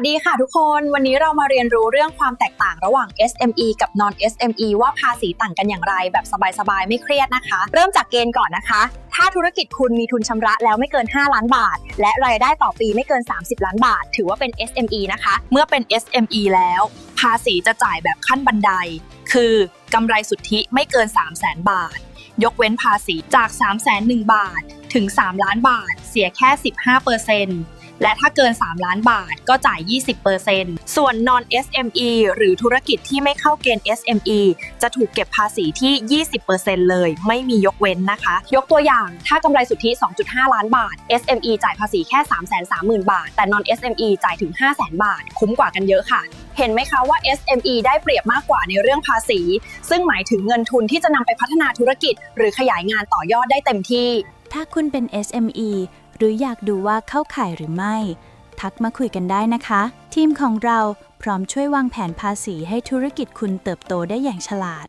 วัสดีค่ะทุกคน วันนี้เรามาเรียนรู้เรื่องความแตกต่างระหว่าง SME กับ non SME ว่าภาษีต่างกันอย่างไร แบบสบายๆ ไม่เครียดนะคะ เริ่มจากเกณฑ์ก่อนนะคะ ถ้าธุรกิจคุณมีทุนชำระแล้วไม่เกิน 5 ล้านบาท และรายได้ต่อปีไม่เกิน 30 ล้านบาท ถือว่าเป็น SME นะคะ เมื่อเป็น SME แล้ว ภาษีจะจ่ายแบบขั้นบันได คือกำไรสุทธิไม่เกิน 3 0 0 0 0 0 บาท ยกเว้นภาษีจาก 3 0 0 0 0 0บาท ถึง 3 ล้านบาท เสียแค่ 15% และถ้าเกิน 3 ล้านบาทก็จ่าย 20%ส่วน non SME หรือธุรกิจที่ไม่เข้าเกณฑ์ SME จะถูกเก็บภาษีที่ 20%เลย ไม่มียกเว้นนะคะ ยกตัวอย่างถ้ากำไรสุทธิ 2.5 ล้านบาท SME จ่ายภาษีแค่ 330,000 บาท แต่ non SME จ่ายถึง 500,000 บาท คุ้มกว่ากันเยอะค่ะเห็นไหมคะว่า SME ได้เปรียบมากกว่าในเรื่องภาษี ซึ่งหมายถึงเงินทุนที่จะนำไปพัฒนาธุรกิจ หรือขยายงานต่อยอดได้เต็มที่ ถ้าคุณเป็น SME หรืออยากดูว่าเข้าข่ายหรือไม่ ทักมาคุยกันได้นะคะ ทีมของเราพร้อมช่วยวางแผนภาษีให้ธุรกิจคุณเติบโตได้อย่างฉลาด